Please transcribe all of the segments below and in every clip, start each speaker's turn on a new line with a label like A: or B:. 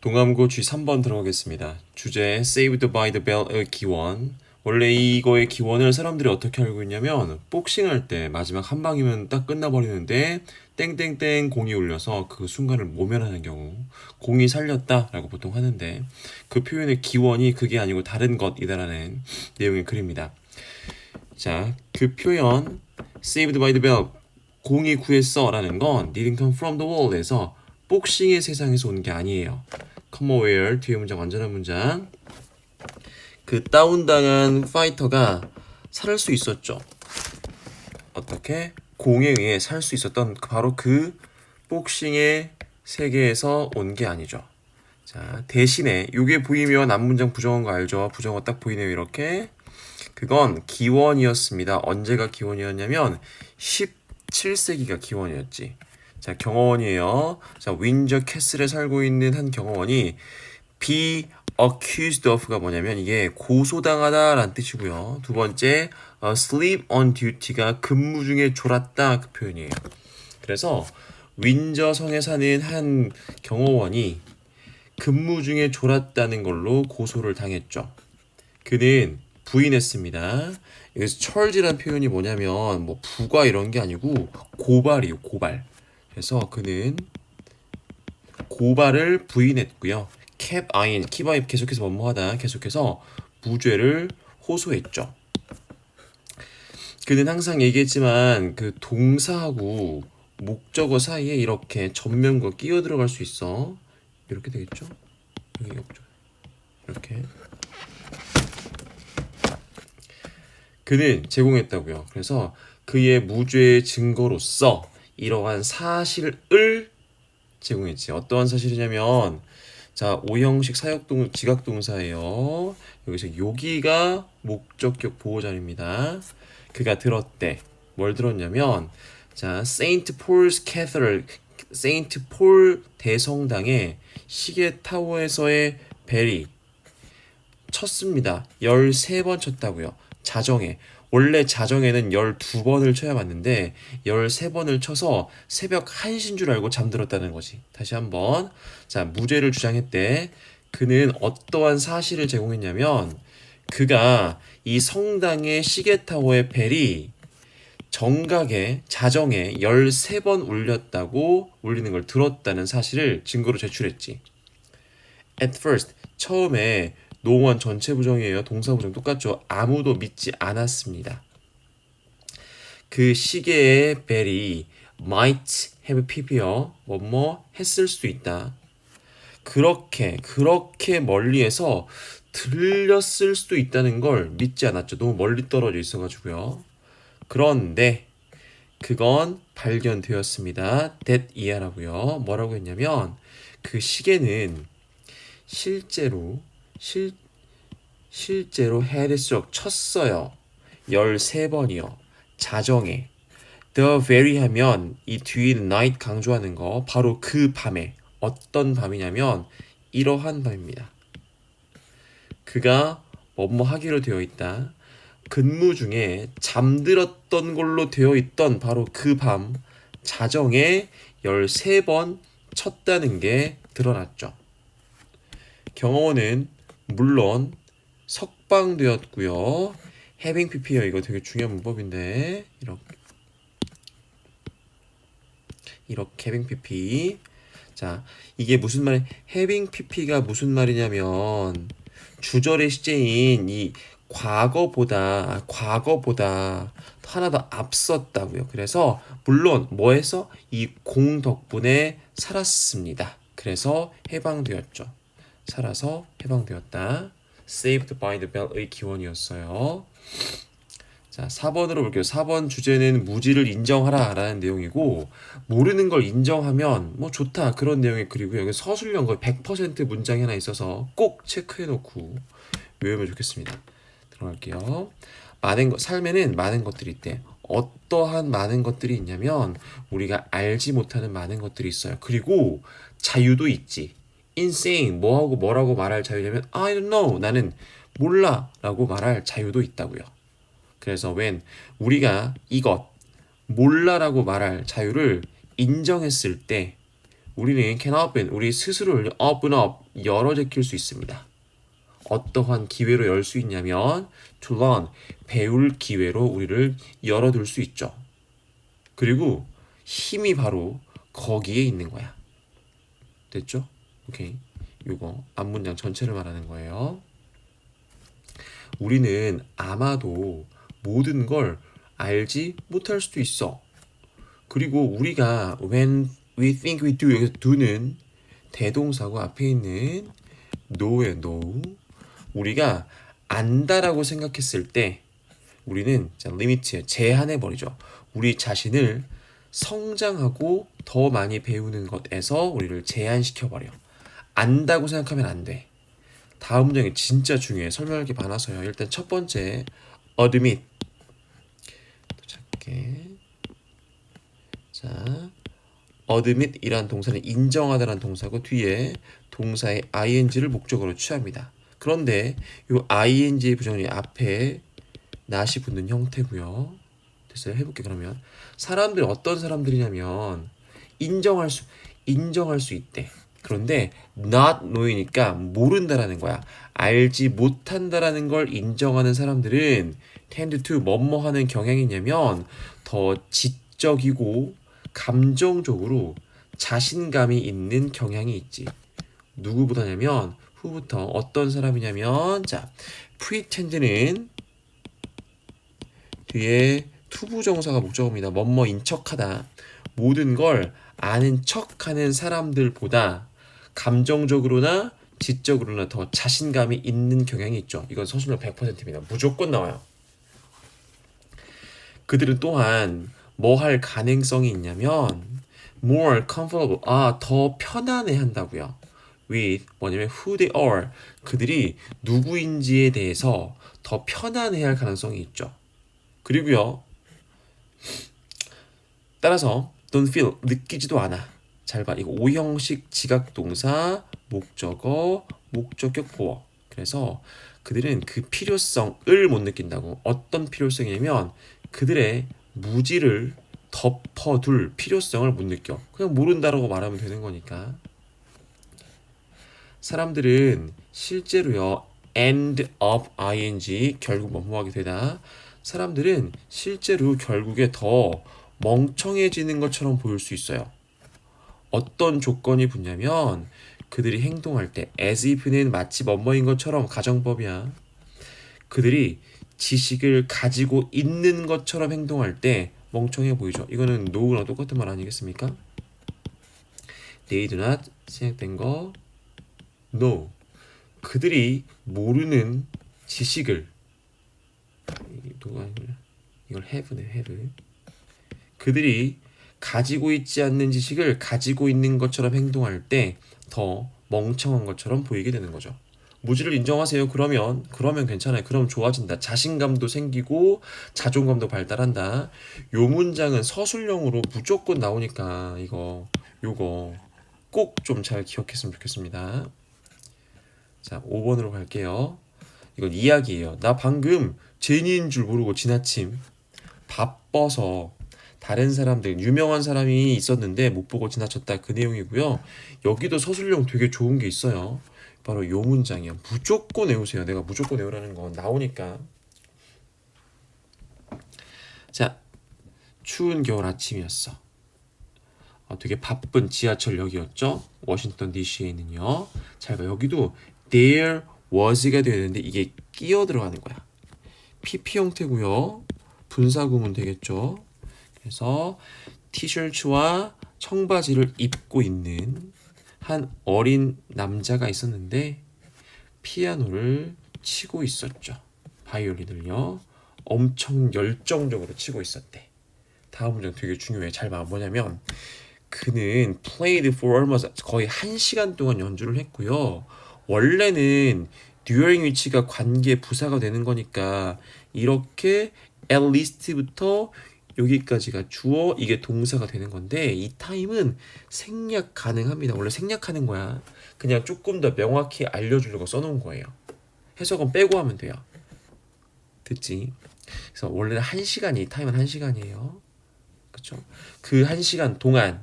A: 동암고 G3번 들어가겠습니다. 주제 Saved by the Bell의 기원. 원래 이거의 기원을 사람들이 어떻게 알고 있냐면 복싱할 때 마지막 한 방이면 딱 끝나버리는데 땡땡땡 공이 울려서 그 순간을 모면하는 경우 공이 살렸다라고 보통 하는데 그 표현의 기원이 그게 아니고 다른 것이다라는 내용의 글입니다. 자, 그 표현 saved by the bell 공이 구했어라는 건 didn't come from the world에서 복싱의 세상에서 온 게 아니에요. where 뒤에 문장 완전한 문장. 그 다운당한 파이터가 살 수 있었죠. 어떻게 공에 의해 살 수 있었던 그- 바로 그 복싱의 세계에서 온 게 아니죠. 자 대신에 요게 보이면 앞문장 부정한 거 알죠? 부정어 딱 보이네요 이렇게. 그건 기원이었습니다. 언제가 기원이었냐면 17세기가 기원이었지. 자, 경호원이에요. 자, 윈저 캐슬에 살고 있는 한 경호원이 be accused of가 뭐냐면 이게 고소당하다라는 뜻이고요. 두 번째, 어, sleep on duty가 근무 중에 졸았다 그 표현이에요. 그래서 윈저 성에 사는 한 경호원이 근무 중에 졸았다는 걸로 고소를 당했죠. 그는 부인했습니다. 여기서 charge란 표현이 뭐냐면 뭐 부과 이런 게 아니고 고발이요, 고발. 그래서 그는 고발을 부인했고요. eyeing, keep eye 계속해서 뭐뭐하다 계속해서 무죄를 호소했죠. 그는 항상 얘기했지만 그 동사하고 목적어 사이에 이렇게 전면과 끼어 들어갈 수 있어. 이렇게 되겠죠? 여기 없죠. 이렇게. 그는 제공했다고요. 그래서 그의 무죄의 증거로서 이러한 사실을 제공했지. 어떠한 사실이냐면 자, 오형식 사역동 지각 동사예요. 여기서 여기가 목적격 보호자입니다. 그가 들었대. 뭘 들었냐면 자, 세인트 폴스 캐서럴 세인트 폴 대성당의 시계 타워에서의 벨이 쳤습니다. 13번 쳤다고요. 자정에. 원래 자정에는 12번을 쳐야 맞는데 13번을 쳐서 새벽 1시인 줄 알고 잠들었다는 거지. 다시 한번. 자, 무죄를 주장했대. 그는 어떠한 사실을 제공했냐면 그가 이 성당의 시계타워의 벨이 정각에 자정에 13번 울렸다고 울리는 걸 들었다는 사실을 증거로 제출했지. At first 처음에 노원 전체 부정이에요. 동사 부정 똑같죠. 아무도 믿지 않았습니다. 그 시계의 벨이 might have PP어 뭐뭐 했을 수도 있다. 그렇게 그렇게 멀리에서 들렸을 수도 있다는 걸 믿지 않았죠. 너무 멀리 떨어져 있어가지고요. 그런데 그건 발견되었습니다. that 이하라고요. 뭐라고 했냐면 그 시계는 실제로 실 실제로 헤드스트럭 쳤어요. 13번이요. 자정에 the very 하면 이 뒤에 night 강조하는 거 바로 그 밤에 어떤 밤이냐면 이러한 밤입니다. 그가 뭐뭐 하기로 되어 있다. 근무 중에 잠들었던 걸로 되어 있던 바로 그 밤 자정에 13번 쳤다는 게 드러났죠. 경호원은 물론 석방되었고요. 해빙 PP요. 이거 되게 중요한 문법인데 이렇게 이렇게 해빙 PP. 자, 이게 무슨 말? 해빙 PP가 무슨 말이냐면 주절의 시제인 이 과거보다 과거보다 하나 더 앞섰다고요. 그래서 물론 뭐해서 이 공 덕분에 살았습니다. 그래서 해방되었죠. 살아서 해방되었다. Saved by the Bell의 기원이었어요. 자, 4번으로 볼게요. 4번 주제는 무지를 인정하라 라는 내용이고 모르는 걸 인정하면 뭐 좋다 그런 내용의 글이고 여기 서술형 거의 100% 문장이 하나 있어서 꼭 체크해 놓고 외우면 좋겠습니다. 들어갈게요. 많은 것 삶에는 많은 것들이 있대. 어떠한 많은 것들이 있냐면 우리가 알지 못하는 많은 것들이 있어요. 그리고 자유도 있지. Insane 뭐하고 뭐라고 말할 자유냐면 I don't know 나는 몰라라고 말할 자유도 있다고요. 그래서 when 우리가 이것 몰라라고 말할 자유를 인정했을 때 우리는 can open 우리 스스로를 open up 열어 제낄 수 있습니다. 어떠한 기회로 열 수 있냐면 to learn 배울 기회로 우리를 열어둘 수 있죠. 그리고 힘이 바로 거기에 있는 거야. 됐죠? 오케이. 요거 앞문장 전체를 말하는 거예요. 우리는 아마도 모든 걸 알지 못할 수도 있어. 그리고 우리가 when we think we do 여기서 do는 대동사고 앞에 있는 know에 know 우리가 안다라고 생각했을 때 우리는 자 리미트 제한해 버리죠. 우리 자신을 성장하고 더 많이 배우는 것에서 우리를 제한시켜 버려. 안다고 생각하면 안 돼. 다음 문장이 진짜 중요해. 설명할 게 많아서요. 일단 첫 번째 admit. 또 작게. 자, admit이란 동사는 인정하다라는 동사고 뒤에 동사의 ing를 목적으로 취합니다. 그런데 이 ing의 부정이 앞에 not이 붙는 형태고요. 됐어요? 해볼게 그러면 사람들이 어떤 사람들이냐면 인정할 수 인정할 수 있대. 그런데 not know이니까 모른다라는 거야. 알지 못한다라는 걸 인정하는 사람들은 tend to 뭐뭐 하는 경향이 있냐면 더 지적이고 감정적으로 자신감이 있는 경향이 있지. 누구보다냐면 후부터 어떤 사람이냐면 자 pretend는 뒤에 투부정사가 목적어입니다. 뭐뭐인 척하다. 모든 걸 아는 척하는 사람들보다 감정적으로나 지적으로나 더 자신감이 있는 경향이 있죠. 이건 서술로 100%입니다. 무조건 나와요. 그들은 또한 뭐 할 가능성이 있냐면 more comfortable 아 더 편안해 한다고요. with 뭐냐면 who they are 그들이 누구인지에 대해서 더 편안해 할 가능성이 있죠. 그리고요. 따라서 don't feel 느끼지도 않아. 잘 봐. 이거 오형식 지각 동사 목적어 목적격 보어. 그래서 그들은 그 필요성을 못 느낀다고. 어떤 필요성이냐면 그들의 무지를 덮어둘 필요성을 못 느껴. 그냥 모른다라고 말하면 되는 거니까. 사람들은 실제로요 end of ing 결국 뭐뭐하게 되다. 사람들은 실제로 결국에 더 멍청해지는 것처럼 보일 수 있어요. 어떤 조건이 붙냐면 그들이 행동할 때 as if는 마치 뭐뭐인 것처럼 가정법이야. 그들이 지식을 가지고 있는 것처럼 행동할 때 멍청해 보이죠. 이거는 노우랑 똑같은 말 아니겠습니까? They do not 생략된 거 no. 그들이 모르는 지식을 이걸 have네 have. 그들이 가지고 있지 않는 지식을 가지고 있는 것처럼 행동할 때 더 멍청한 것처럼 보이게 되는 거죠. 무지를 인정하세요. 그러면 그러면 괜찮아요. 그럼 좋아진다. 자신감도 생기고 자존감도 발달한다. 요 문장은 서술형으로 무조건 나오니까 이거 요거 꼭 좀 잘 기억했으면 좋겠습니다. 자, 5번으로 갈게요. 이건 이야기예요. 나 방금 제니인 줄 모르고 지나침 바빠서 다른 사람들 유명한 사람이 있었는데 못 보고 지나쳤다 그 내용이고요. 여기도 서술형 되게 좋은 게 있어요. 바로 요 문장이야. 무조건 외우세요. 내가 무조건 외우라는 건 나오니까. 자, 추운 겨울 아침이었어. 어, 되게 바쁜 지하철역이었죠. 워싱턴 DC에 있는요. 잘 봐. 여기도 there was가 되는데 이게 끼어 들어가는 거야. PP 형태고요. 분사구문 되겠죠. 그래서 티셔츠와 청바지를 입고 있는 한 어린 남자가 있었는데 피아노를 치고 있었죠. 바이올린을요. 엄청 열정적으로 치고 있었대. 다음 문장 되게 중요해. 잘 봐. 뭐냐면 그는 played for almost 거의 한 시간 동안 연주를 했고요. 원래는 during 위치가 관계 부사가 되는 거니까 이렇게 at least부터 여기까지가 주어 이게 동사가 되는 건데 이 타임은 생략 가능합니다. 원래 생략하는 거야. 그냥 조금 더 명확히 알려주려고 써놓은 거예요. 해석은 빼고 하면 돼요. 듣지? 그래서 원래는 한 시간이 타임은 한 시간이에요. 그렇죠? 그 한 시간 동안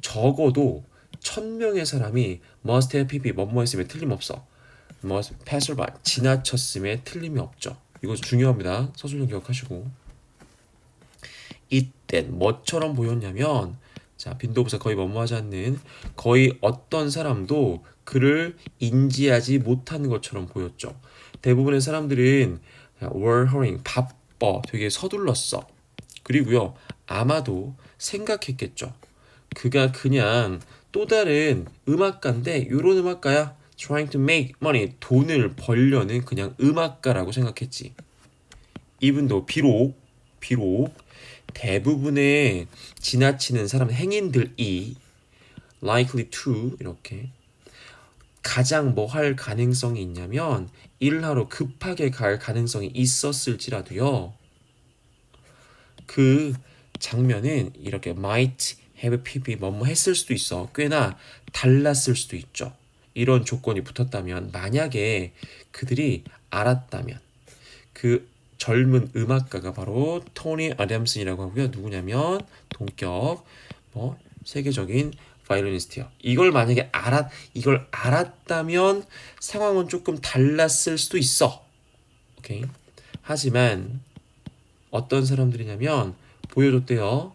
A: 적어도 천 명의 사람이 must have pp 뭐뭐 했으면 틀림없어. must pass by 지나쳤음에 틀림이 없죠. 이거 중요합니다. 서술형 기억하시고. 이땐 뭐처럼 보였냐면 자 빈도부사 거의 뭐뭐하지 않는 거의 어떤 사람도 그를 인지하지 못하는 것처럼 보였죠. 대부분의 사람들은 were hurrying 바빠 되게 서둘렀어. 그리고요 아마도 생각했겠죠. 그가 그냥 또 다른 음악가인데 이런 음악가야 trying to make money 돈을 벌려는 그냥 음악가라고 생각했지. though 비록 비록 대부분의 지나치는 사람 행인들이 likely to 이렇게 가장 뭐 할 가능성이 있냐면 일을 하러 급하게 갈 가능성이 있었을지라도요. 그 장면은 이렇게 might have pp 뭐뭐 했을 수도 있어. 꽤나 달랐을 수도 있죠. 이런 조건이 붙었다면 만약에 그들이 알았다면 그 젊은 음악가가 바로 토니 아담슨이라고 하고요. 누구냐면 동격 뭐 세계적인 바이올리니스트요. 이걸 만약에 알았 이걸 알았다면 상황은 조금 달랐을 수도 있어. 오케이. 하지만 어떤 사람들이냐면 보여줬대요.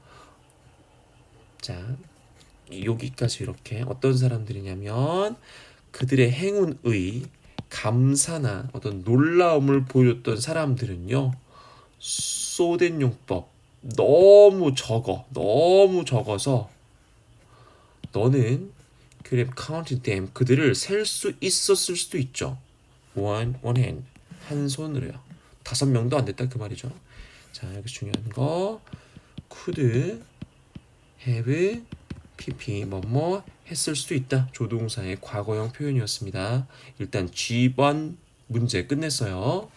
A: 자, 여기까지 이렇게 어떤 사람들이냐면 그들의 행운의 감사나 어떤 놀라움을 보여줬던 사람들은요. 쏘된 용법 너무 적어. 너무 적어서 너는 그래 counted them 그들을 셀 수 있었을 수도 있죠. one one hand 한 손으로요. 다섯 명도 안 됐다 그 말이죠. 자 여기 중요한 거 could have pp 뭐뭐 했을 수도 있다. 조동사의 과거형 표현이었습니다. 일단 G번 문제 끝냈어요.